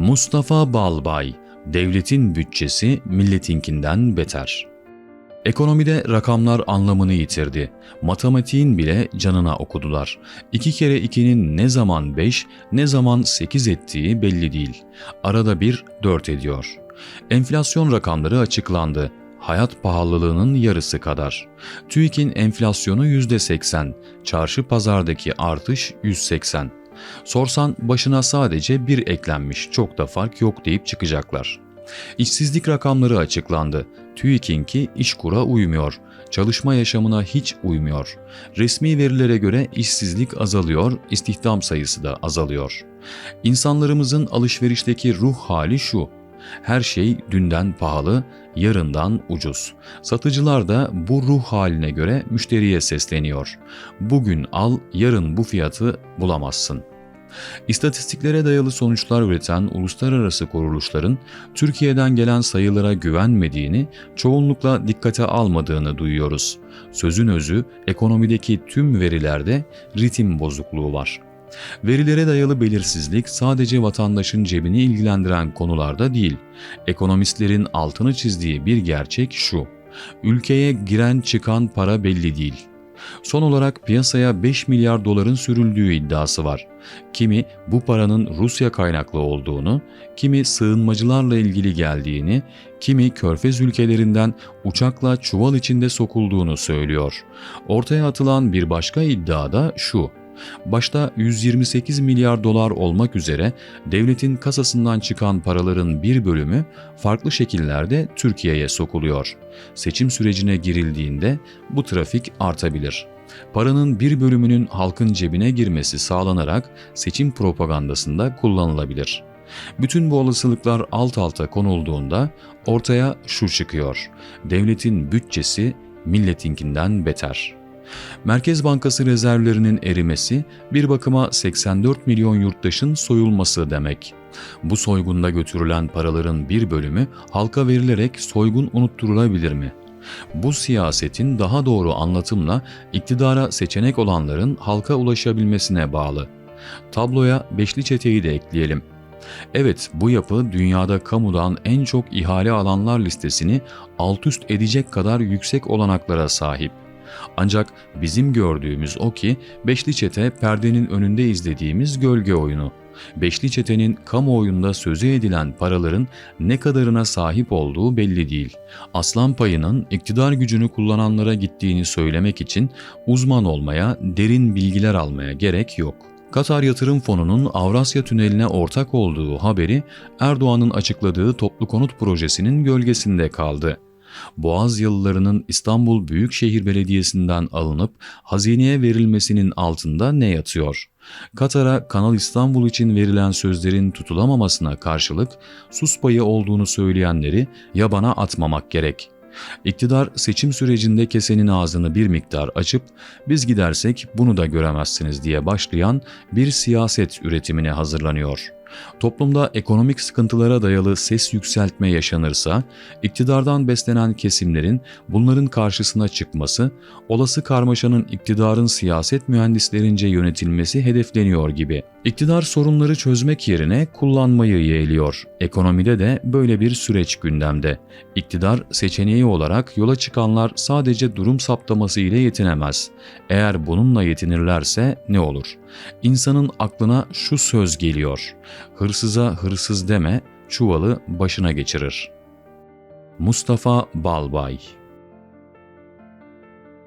Mustafa Balbay, devletin bütçesi milletinkinden beter. Ekonomide rakamlar anlamını yitirdi. Matematiğin bile canına okudular. İki kere ikinin ne zaman beş, ne zaman sekiz ettiği belli değil. Arada bir dört ediyor. Enflasyon rakamları açıklandı. Hayat pahalılığının yarısı kadar. TÜİK'in enflasyonu %80, çarşı pazardaki artış 180. Sorsan başına sadece bir eklenmiş, çok da fark yok deyip çıkacaklar. İşsizlik rakamları açıklandı. TÜİK'inki işkura uymuyor. Çalışma yaşamına hiç uymuyor. Resmi verilere göre işsizlik azalıyor, istihdam sayısı da azalıyor. İnsanlarımızın alışverişteki ruh hali şu. Her şey dünden pahalı, yarından ucuz. Satıcılar da bu ruh haline göre müşteriye sesleniyor. Bugün al, yarın bu fiyatı bulamazsın. İstatistiklere dayalı sonuçlar üreten uluslararası kuruluşların Türkiye'den gelen sayılara güvenmediğini, çoğunlukla dikkate almadığını duyuyoruz. Sözün özü ekonomideki tüm verilerde ritim bozukluğu var. Verilere dayalı belirsizlik sadece vatandaşın cebini ilgilendiren konularda değil. Ekonomistlerin altını çizdiği bir gerçek şu. Ülkeye giren çıkan para belli değil. Son olarak piyasaya 5 milyar doların sürüldüğü iddiası var. Kimi bu paranın Rusya kaynaklı olduğunu, kimi sığınmacılarla ilgili geldiğini, kimi körfez ülkelerinden uçakla çuval içinde sokulduğunu söylüyor. Ortaya atılan bir başka iddia da şu. Başta 128 milyar dolar olmak üzere devletin kasasından çıkan paraların bir bölümü farklı şekillerde Türkiye'ye sokuluyor. Seçim sürecine girildiğinde bu trafik artabilir. Paranın bir bölümünün halkın cebine girmesi sağlanarak seçim propagandasında kullanılabilir. Bütün bu olasılıklar alt alta konulduğunda ortaya şu çıkıyor. Devletin bütçesi milletinkinden beter.'' Merkez Bankası rezervlerinin erimesi bir bakıma 84 milyon yurttaşın soyulması demek. Bu soygunda götürülen paraların bir bölümü halka verilerek soygun unutturulabilir mi? Bu siyasetin daha doğru anlatımla iktidara seçenek olanların halka ulaşabilmesine bağlı. Tabloya beşli çeteyi de ekleyelim. Evet bu yapı dünyada kamudan en çok ihale alanlar listesini alt üst edecek kadar yüksek olanaklara sahip. Ancak bizim gördüğümüz o ki Beşli Çete perdenin önünde izlediğimiz gölge oyunu. Beşli Çete'nin kamuoyunda sözü edilen paraların ne kadarına sahip olduğu belli değil. Aslan payının iktidar gücünü kullananlara gittiğini söylemek için uzman olmaya, derin bilgiler almaya gerek yok. Katar Yatırım Fonu'nun Avrasya Tüneli'ne ortak olduğu haberi Erdoğan'ın açıkladığı toplu konut projesinin gölgesinde kaldı. Boğaz yıllarının İstanbul Büyükşehir Belediyesi'nden alınıp hazineye verilmesinin altında ne yatıyor? Katar'a Kanal İstanbul için verilen sözlerin tutulamamasına karşılık sus payı olduğunu söyleyenleri yabana atmamak gerek. İktidar seçim sürecinde kesenin ağzını bir miktar açıp biz gidersek bunu da göremezsiniz diye başlayan bir siyaset üretimine hazırlanıyor.'' Toplumda ekonomik sıkıntılara dayalı ses yükseltme yaşanırsa, iktidardan beslenen kesimlerin bunların karşısına çıkması, olası karmaşanın iktidarın siyaset mühendislerince yönetilmesi hedefleniyor gibi. İktidar sorunları çözmek yerine kullanmayı yeğliyor. Ekonomide de böyle bir süreç gündemde. İktidar seçeneği olarak yola çıkanlar sadece durum saptaması ile yetinemez. Eğer bununla yetinirlerse ne olur? İnsanın aklına şu söz geliyor. Hırsıza hırsız deme, çuvalı başına geçirir. Mustafa Balbay